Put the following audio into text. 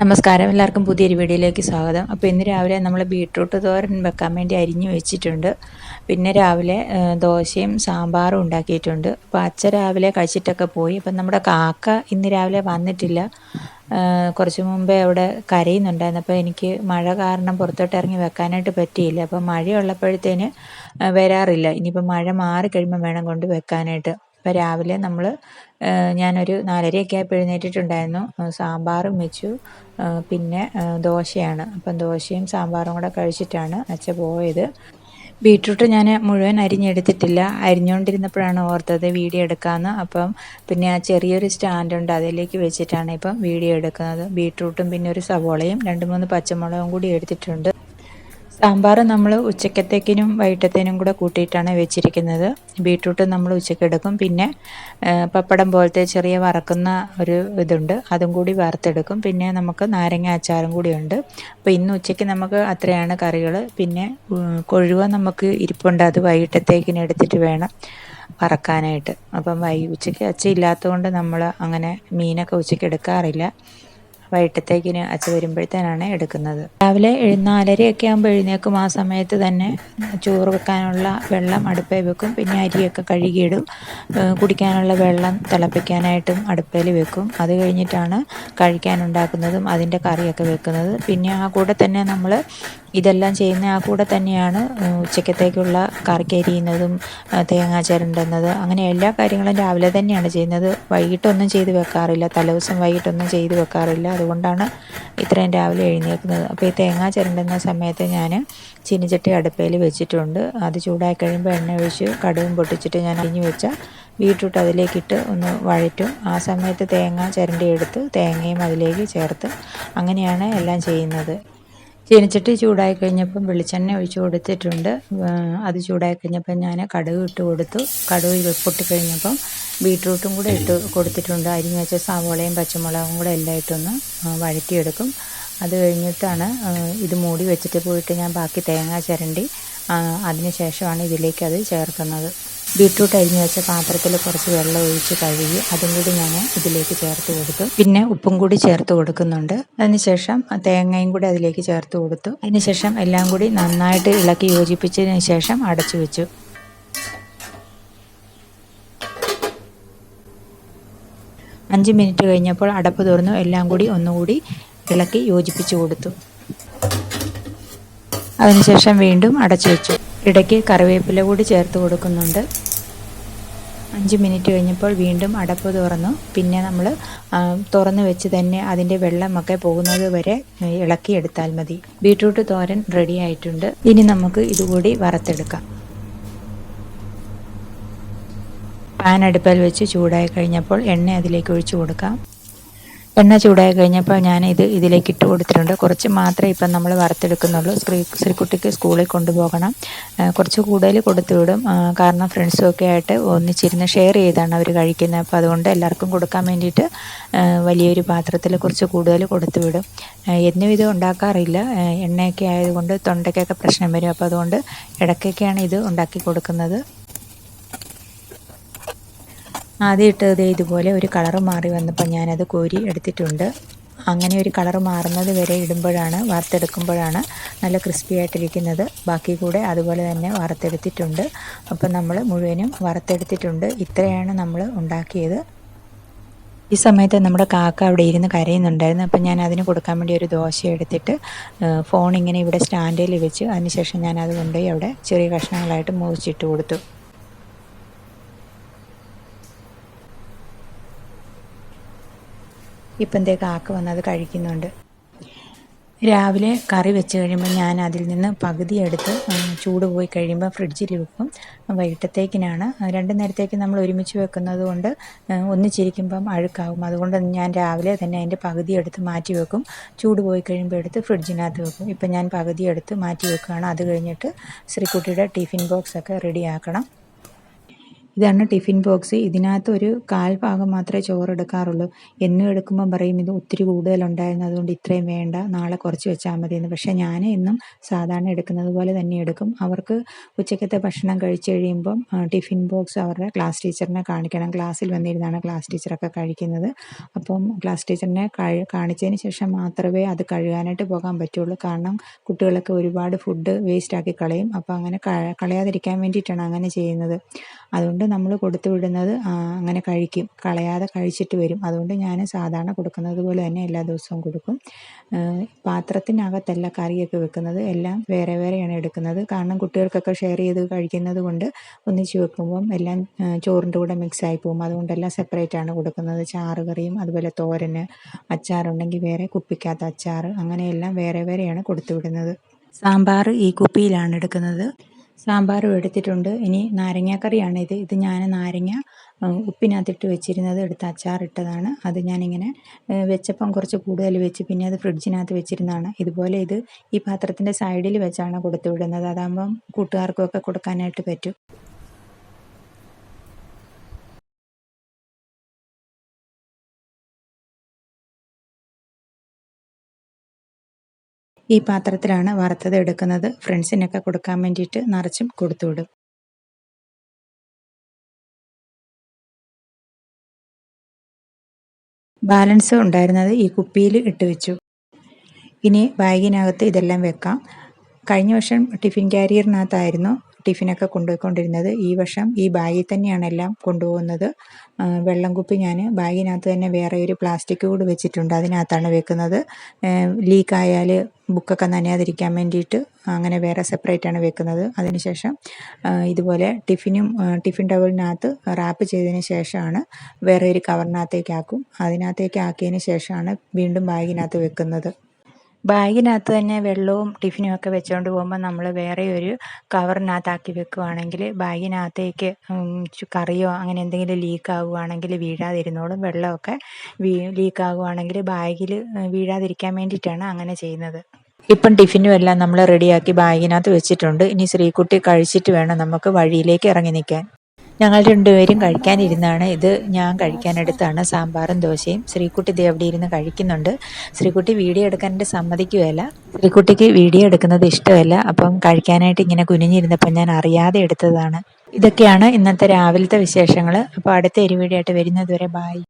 നമസ്കാരം. എല്ലാവർക്കും പുതിയൊരു വീഡിയോയിലേക്ക് സ്വാഗതം. അപ്പോൾ ഇന്ന് രാവിലെ നമ്മൾ ബീട്രൂട്ട് തോരൻ വെക്കാൻ വേണ്ടി അരിഞ്ഞു വെച്ചിട്ടുണ്ട്. പിന്നെ രാവിലെ ദോശയും സാമ്പാറും ഉണ്ടാക്കിയിട്ടുണ്ട്. അപ്പോൾ അച്ഛ രാവിലെ കഴിച്ചിട്ടൊക്കെ പോയി. അപ്പം നമ്മുടെ കാക്ക ഇന്ന് രാവിലെ വന്നിട്ടില്ല. കുറച്ച് മുമ്പേ അവിടെ കരയുന്നുണ്ടായിരുന്നു. അപ്പോൾ എനിക്ക് മഴ കാരണം പുറത്തോട്ട് ഇറങ്ങി വെക്കാനായിട്ട് പറ്റിയില്ല. അപ്പോൾ മഴയുള്ളപ്പോഴത്തേന് വരാറില്ല. ഇനിയിപ്പോൾ മഴ മാറി കഴിയുമ്പോൾ വേണം കൊണ്ട് വെക്കാനായിട്ട്. അപ്പോൾ രാവിലെ നമ്മൾ ഞാനൊരു നാലരയൊക്കെ ആയപ്പോൾ എഴുന്നേറ്റിട്ടുണ്ടായിരുന്നു. സാമ്പാറും വെച്ചു. പിന്നെ ദോശയാണ്. അപ്പം ദോശയും സാമ്പാറും കൂടെ കഴിച്ചിട്ടാണ് അച്ഛ പോയത്. ബീട്രൂട്ട് ഞാൻ മുഴുവൻ അരിഞ്ഞെടുത്തിട്ടില്ല. അരിഞ്ഞുകൊണ്ടിരുന്നപ്പോഴാണ് ഓർത്തത് വീഡിയോ എടുക്കാമെന്ന് അപ്പം പിന്നെ ആ ചെറിയൊരു സ്റ്റാൻഡുണ്ട് അതിലേക്ക് വെച്ചിട്ടാണ് ഇപ്പം വീഡിയോ എടുക്കുന്നത്. ബീട്രൂട്ടും പിന്നെ ഒരു സവോളയും രണ്ട് മൂന്ന് പച്ചമുളകും കൂടി എടുത്തിട്ടുണ്ട്. സാമ്പാർ നമ്മൾ ഉച്ചക്കത്തേക്കിനും വൈകിട്ടത്തേനും കൂടെ കൂട്ടിയിട്ടാണ് വെച്ചിരിക്കുന്നത്. ബീട്രൂട്ട് നമ്മൾ ഉച്ചയ്ക്ക് എടുക്കും. പിന്നെ പപ്പടം പോലത്തെ ചെറിയ വറക്കുന്ന ഒരു ഇതുണ്ട്. അതും കൂടി വറുത്തെടുക്കും. പിന്നെ നമുക്ക് നാരങ്ങ അച്ചാറും കൂടി ഉണ്ട്. അപ്പോൾ ഇന്ന് ഉച്ചയ്ക്ക് നമുക്ക് അത്രയാണ് കറികൾ പിന്നെ കൊഴുവ നമുക്ക് ഇരിപ്പുണ്ട്. അത് വൈകിട്ടത്തേക്കിന് എടുത്തിട്ട് വേണം വറക്കാനായിട്ട്. അപ്പം വൈ ഉച്ചയ്ക്ക് അച്ച ഇല്ലാത്തതുകൊണ്ട് നമ്മൾ അങ്ങനെ മീനൊക്കെ ഉച്ചയ്ക്ക് എടുക്കാറില്ല. വൈകിട്ടത്തേക്കിന് അച്ഛ വരുമ്പോഴത്തേനാണ് എടുക്കുന്നത്. രാവിലെ നാലരയൊക്കെ ആകുമ്പോൾ എഴുന്നേക്കും ആ സമയത്ത് തന്നെ ചോറ് വെക്കാനുള്ള വെള്ളം അടുപ്പേ വെക്കും. പിന്നെ അരിയൊക്കെ കഴുകിയിടും. കുടിക്കാനുള്ള വെള്ളം തിളപ്പിക്കാനായിട്ടും അടുപ്പേൽ വെക്കും. അത് കഴിഞ്ഞിട്ടാണ് കഴിക്കാനുണ്ടാക്കുന്നതും അതിന്റെ കറിയൊക്കെ വെക്കുന്നത്. പിന്നെ ആ കൂടെ തന്നെ നമ്മൾ ഇതെല്ലാം ചെയ്യുന്ന ആ കൂടെ തന്നെയാണ് ഉച്ചക്കത്തേക്കുള്ള കറിക്ക് അരിയുന്നതും ആ, തേങ്ങ ചിരണ്ടുന്നത് അങ്ങനെ എല്ലാ കാര്യങ്ങളും രാവിലെ തന്നെയാണ് ചെയ്യുന്നത്. വൈകിട്ടൊന്നും ചെയ്ത് വെക്കാറില്ല. തലേദിവസം വൈകിട്ടൊന്നും ചെയ്ത് വെക്കാറില്ല. അതുകൊണ്ടാണ് ഇത്രയും രാവിലെ എഴുന്നേൽക്കുന്നത്. അപ്പോൾ ഈ തേങ്ങ ചിരണ്ടുന്ന സമയത്ത് ഞാൻ ചീനിച്ചട്ടി അടുപ്പയിൽ വെച്ചിട്ടുണ്ട്. അത് ചൂടായി കഴിയുമ്പോൾ എണ്ണ ഒഴിച്ച് കടുകും പൊട്ടിച്ചിട്ട് ഞാൻ അരിഞ്ഞു വെച്ച ബീട്രൂട്ട് അതിലേക്കിട്ട് ഒന്ന് വഴറ്റും. ആ സമയത്ത് തേങ്ങ ചിരണ്ടി എടുത്ത് തേങ്ങയും അതിലേക്ക് ചേർത്ത് അങ്ങനെയാണ് എല്ലാം ചെയ്യുന്നത്. ചീനിച്ചട്ടി ചൂടായി കഴിഞ്ഞപ്പം വെളിച്ചെണ്ണ ഒഴിച്ചു കൊടുത്തിട്ടുണ്ട്. അത് ചൂടായി കഴിഞ്ഞപ്പം ഞാൻ കടുക് ഇട്ട് കൊടുത്തു. കടുക് പൊട്ടി പൊട്ടിക്കഴിഞ്ഞപ്പം ബീട്രൂട്ടും കൂടെ ഇട്ട് കൊടുത്തിട്ടുണ്ട്. അരിഞ്ഞ് വെച്ച സവോളയും പച്ചമുളകും കൂടെ എല്ലാം ഇട്ടൊന്ന് വഴറ്റിയെടുക്കും. അത് കഴിഞ്ഞിട്ടാണ് ഇത് മൂടി വെച്ചിട്ട് പോയിട്ട് ഞാൻ ബാക്കി തേങ്ങ ചിരണ്ടി അതിന് ശേഷമാണ് ഇതിലേക്ക് അത് ചേർക്കുന്നത്. ബീട്രൂട്ട് അരിഞ്ഞ് വെച്ച പാത്രത്തിൽ കുറച്ച് വെള്ളം ഒഴിച്ച് കഴുകി അതും കൂടി ഞാൻ ഇതിലേക്ക് ചേർത്ത് കൊടുത്തു. പിന്നെ ഉപ്പും കൂടി ചേർത്ത് കൊടുക്കുന്നുണ്ട്. അതിനുശേഷം തേങ്ങയും കൂടി അതിലേക്ക് ചേർത്ത് കൊടുത്തു. അതിനുശേഷം എല്ലാം കൂടി നന്നായിട്ട് ഇളക്കി യോജിപ്പിച്ചതിന് ശേഷം അടച്ചു വെച്ചു. അഞ്ച് മിനിറ്റ് കഴിഞ്ഞപ്പോൾ അടപ്പ് തുറന്നു. എല്ലാം കൂടി ഒന്നുകൂടി ഇളക്കി യോജിപ്പിച്ചു കൊടുത്തു. അതിനുശേഷം വീണ്ടും അടച്ചു വെച്ചു. ഇടയ്ക്ക് കറിവേപ്പില കൂടി ചേർത്ത് കൊടുക്കുന്നുണ്ട്. അഞ്ച് മിനിറ്റ് കഴിഞ്ഞപ്പോൾ വീണ്ടും അടപ്പ് തുറന്നു. പിന്നെ നമ്മൾ തുറന്ന് വെച്ച് തന്നെ അതിന്റെ വെള്ളമൊക്കെ പോകുന്നത് വരെ ഇളക്കിയെടുത്താൽ മതി. ബീട്രൂട്ട് തോരൻ റെഡി ആയിട്ടുണ്ട്. ഇനി നമുക്ക് ഇതുകൂടി വറുത്തെടുക്കാം. പാൻ അടുപ്പിൽ വെച്ച് ചൂടായി കഴിഞ്ഞപ്പോൾ എണ്ണ അതിലേക്ക് ഒഴിച്ചു കൊടുക്കാം. എണ്ണ ചൂടായി കഴിഞ്ഞപ്പോൾ ഞാൻ ഇത് ഇതിലേക്ക് ഇട്ട് കൊടുത്തിട്ടുണ്ട്. കുറച്ച് മാത്രമേ ഇപ്പം നമ്മൾ വറുത്തെടുക്കുന്നുള്ളൂ. സ്ത്രീ സ്ത്രീക്കുട്ടിക്ക് സ്കൂളിൽ കൊണ്ടുപോകണം. കുറച്ച് കൂടുതൽ കൊടുത്തുവിടും കാരണം ഫ്രണ്ട്സും ഒക്കെ ആയിട്ട് ഒന്നിച്ചിരുന്ന് ഷെയർ ചെയ്താണ് അവർ കഴിക്കുന്നത്. അപ്പോൾ അതുകൊണ്ട് എല്ലാവർക്കും കൊടുക്കാൻ വേണ്ടിയിട്ട് വലിയൊരു പാത്രത്തിൽ കുറച്ച് കൂടുതൽ കൊടുത്തുവിടും എന്നും ഇത് ഉണ്ടാക്കാറില്ല. എണ്ണയൊക്കെ ആയതുകൊണ്ട് തൊണ്ടയ്ക്കൊക്കെ പ്രശ്നം വരും. അപ്പോൾ അതുകൊണ്ട് ഇടയ്ക്കൊക്കെയാണ് ഇത് ഉണ്ടാക്കി കൊടുക്കുന്നത്. ആദ്യം ഇട്ടത് ഇതുപോലെ ഒരു കളർ മാറി വന്നപ്പോൾ ഞാനത് കോരി എടുത്തിട്ടുണ്ട്. അങ്ങനെ ഒരു കളർ മാറുന്നത് വരെ ഇടുമ്പോഴാണ് വറുത്തെടുക്കുമ്പോഴാണ് നല്ല ക്രിസ്പി ആയിട്ടിരിക്കുന്നത്. ബാക്കി കൂടെ അതുപോലെ തന്നെ വറുത്തെടുത്തിട്ടുണ്ട്. അപ്പം നമ്മൾ മുഴുവനും വറുത്തെടുത്തിട്ടുണ്ട്. ഇത്രയാണ് നമ്മൾ ഉണ്ടാക്കിയത്. ഈ സമയത്ത് നമ്മുടെ കാക്ക അവിടെ ഇരുന്ന് കരയുന്നുണ്ടായിരുന്നു. അപ്പം ഞാൻ അതിന് കൊടുക്കാൻ വേണ്ടി ഒരു ദോശ എടുത്തിട്ട് ഫോൺ ഇങ്ങനെ ഇവിടെ സ്റ്റാൻഡിൽ വെച്ച് അതിനുശേഷം ഞാൻ അത് കൊണ്ടുപോയി അവിടെ ചെറിയ കഷ്ണങ്ങളായിട്ട് മുറിച്ചിട്ട് കൊടുത്തു. ഇപ്പം എന്തേ കാക്ക വന്നത് കഴിക്കുന്നുണ്ട്. രാവിലെ കറി വെച്ച് കഴിയുമ്പോൾ ഞാൻ അതിൽ നിന്ന് പകുതി എടുത്ത് ചൂട് പോയി കഴിയുമ്പോൾ ഫ്രിഡ്ജിൽ വെക്കും. വൈകിട്ടത്തേക്കിനാണ്. രണ്ട് നേരത്തേക്ക് നമ്മൾ ഒരുമിച്ച് വെക്കുന്നത് കൊണ്ട് ഒന്നിച്ചിരിക്കുമ്പം അഴുക്കാവും. അതുകൊണ്ട് ഞാൻ രാവിലെ തന്നെ അതിന്റെ പകുതി എടുത്ത് മാറ്റി വെക്കും. ചൂട് പോയി കഴിയുമ്പോൾ എടുത്ത് ഫ്രിഡ്ജിനകത്ത് വെക്കും. ഇപ്പം ഞാൻ പകുതി എടുത്ത് മാറ്റി വെക്കുകയാണ്. അത് കഴിഞ്ഞിട്ട് ശ്രീക്കുട്ടിയുടെ ടിഫിൻ ബോക്സൊക്കെ റെഡിയാക്കണം. ഇതാണ് ടിഫിൻ ബോക്സ്. ഇതിനകത്ത് ഒരു കാൽ ഭാഗം മാത്രമേ ചോറ് എടുക്കാറുള്ളൂ എന്നും എടുക്കുമ്പോൾ പറയും ഇത് ഒത്തിരി കൂടുതലുണ്ടായിരുന്നു അതുകൊണ്ട് ഇത്രയും വേണ്ട നാളെ കുറച്ച് വെച്ചാൽ മതി എന്ന് പക്ഷേ ഞാൻ എന്നും സാധാരണ എടുക്കുന്നത് പോലെ തന്നെ എടുക്കും. അവർക്ക് ഉച്ചക്കത്തെ ഭക്ഷണം കഴിച്ചു കഴിയുമ്പം ടിഫിൻ ബോക്സ് അവരുടെ ക്ലാസ് ടീച്ചറിനെ കാണിക്കണം. ക്ലാസ്സിൽ വന്നിരുന്നാണ് ക്ലാസ് ടീച്ചറൊക്കെ കഴിക്കുന്നത്. അപ്പം ക്ലാസ് ടീച്ചറിനെ കാണിച്ചതിന് ശേഷം മാത്രമേ അത് കഴുകാനായിട്ട് പോകാൻ പറ്റുള്ളൂ. കാരണം കുട്ടികളൊക്കെ ഒരുപാട് ഫുഡ് വേസ്റ്റ് ആക്കി കളയും. അപ്പോൾ അങ്ങനെ കളയാതിരിക്കാൻ വേണ്ടിയിട്ടാണ് അങ്ങനെ ചെയ്യുന്നത്. അതുകൊണ്ട് നമ്മൾ കൊടുത്തു വിടുന്നത് അങ്ങനെ കഴിക്കും. കളയാതെ കഴിച്ചിട്ട് വരും. അതുകൊണ്ട് ഞാൻ സാധാരണ കൊടുക്കുന്നത് പോലെ തന്നെ എല്ലാ ദിവസവും കൊടുക്കും. പാത്രത്തിനകത്തല്ല കറിയൊക്കെ വെക്കുന്നത്. എല്ലാം വേറെ വേറെയാണ് എടുക്കുന്നത്. കാരണം കുട്ടികൾക്കൊക്കെ ഷെയർ ചെയ്ത് കഴിക്കുന്നത് കൊണ്ട് ഒന്നിച്ച് വെക്കുമ്പം എല്ലാം ചോറിന്റെ കൂടെ മിക്സ് ആയി പോകും. അതുകൊണ്ടെല്ലാം സെപ്പറേറ്റ് ആണ് കൊടുക്കുന്നത്. ചാറ് കറിയും അതുപോലെ തോരന് അച്ചാറുണ്ടെങ്കിൽ വേറെ കുപ്പിക്കകത്ത് അച്ചാർ അങ്ങനെയെല്ലാം വേറെ വേറെയാണ് കൊടുത്തു വിടുന്നത്. സാമ്പാർ ഈ കുപ്പിയിലാണ് എടുക്കുന്നത്. സാമ്പാറും എടുത്തിട്ടുണ്ട്. ഇനി നാരങ്ങാക്കറിയാണ് ഇത്. ഇത് ഞാൻ നാരങ്ങ ഉപ്പിനകത്തിട്ട് വെച്ചിരുന്നത് എടുത്ത് അച്ചാറിട്ടതാണ്. അത് ഞാനിങ്ങനെ വെച്ചപ്പം കുറച്ച് കൂടുതൽ വെച്ച് പിന്നെ അത് ഫ്രിഡ്ജിനകത്ത് വെച്ചിരുന്നതാണ്. ഇതുപോലെ ഇത് ഈ പാത്രത്തിന്റെ സൈഡിൽ വെച്ചാണ് കൊടുത്തു വിടുന്നത്. അതാകുമ്പം കൂട്ടുകാർക്കൊക്കെ കൊടുക്കാനായിട്ട് പറ്റും. ഈ പാത്രത്തിലാണ് വറുത്തത് എടുക്കുന്നത്. ഫ്രണ്ട്സിനൊക്കെ കൊടുക്കാൻ വേണ്ടിയിട്ട് നിറച്ചും കൊടുത്തു വിടും. ബാലൻസ് ഉണ്ടായിരുന്നത് ഈ കുപ്പിയിൽ ഇട്ട് വെച്ചു. ഇനി ബാഗിനകത്ത് ഇതെല്ലാം വെക്കാം. കഴിഞ്ഞ വർഷം ടിഫിൻ ക്യാരിയറിനകത്തായിരുന്നു ടിഫിനൊക്കെ കൊണ്ടുപോയിക്കൊണ്ടിരുന്നത്. ഈ വർഷം ഈ ബാഗിൽ തന്നെയാണ് എല്ലാം കൊണ്ടുപോകുന്നത്. വെള്ളം കുപ്പി ഞാൻ ബാഗിനകത്ത് തന്നെ വേറെ ഒരു പ്ലാസ്റ്റിക് കൂട് വെച്ചിട്ടുണ്ട് അതിനകത്താണ് വെക്കുന്നത്. ലീക്കായാൽ ബുക്കൊക്കെ നനയാതിരിക്കാൻ വേണ്ടിയിട്ട് അങ്ങനെ വേറെ സെപ്പറേറ്റ് ആണ് വെക്കുന്നത്. അതിനുശേഷം ഇതുപോലെ ടിഫിനും ടിഫിൻ ടവലിനകത്ത് റാപ്പ് ചെയ്തതിന് ശേഷമാണ് വേറെ ഒരു കവറിനകത്തേക്ക് ആക്കും. അതിനകത്തേക്ക് ആക്കിയതിന് ശേഷമാണ് വീണ്ടും ബാഗിനകത്ത് വെക്കുന്നത്. ബാഗിനകത്ത് തന്നെ വെള്ളവും ടിഫിനും ഒക്കെ വെച്ചുകൊണ്ട് പോകുമ്പോൾ നമ്മൾ വേറെ ഒരു കവറിനകത്താക്കി വെക്കുകയാണെങ്കിൽ ബാഗിനകത്തേക്ക് കറിയോ അങ്ങനെ എന്തെങ്കിലും ലീക്ക് ആകുവാണെങ്കിൽ വീഴാതിരുന്നോളും വെള്ളമൊക്കെ വീ ലീക്ക് ആകുവാണെങ്കിൽ ബാഗിൽ വീഴാതിരിക്കാൻ വേണ്ടിയിട്ടാണ് അങ്ങനെ ചെയ്യുന്നത്. ഇപ്പം ടിഫിനും എല്ലാം നമ്മൾ റെഡിയാക്കി ബാഗിനകത്ത് വെച്ചിട്ടുണ്ട്. ഇനി ശ്രീകുട്ടി കഴിച്ചിട്ട് വേണം നമുക്ക് വഴിയിലേക്ക് ഇറങ്ങി നിൽക്കാൻ ഞങ്ങൾ രണ്ടുപേരും കഴിക്കാനിരുന്നാണ്. ഇത് ഞാൻ കഴിക്കാനെടുത്താണ്. സാമ്പാറും ദോശയും. ശ്രീകുട്ടി ഇത് എവിടെ ഇരുന്ന് കഴിക്കുന്നുണ്ട്. ശ്രീകുട്ടി വീഡിയോ എടുക്കാനായിട്ട് സമ്മതിക്കുകയല്ല. ശ്രീകുട്ടിക്ക് വീഡിയോ എടുക്കുന്നത് ഇഷ്ടമല്ല. അപ്പം കഴിക്കാനായിട്ട് ഇങ്ങനെ കുനിഞ്ഞിരുന്നപ്പോൾ ഞാൻ അറിയാതെ എടുത്തതാണ്. ഇതൊക്കെയാണ് ഇന്നത്തെ രാവിലത്തെ വിശേഷങ്ങൾ അപ്പോൾ അടുത്ത ഒരു വരുന്നതുവരെ ബായ്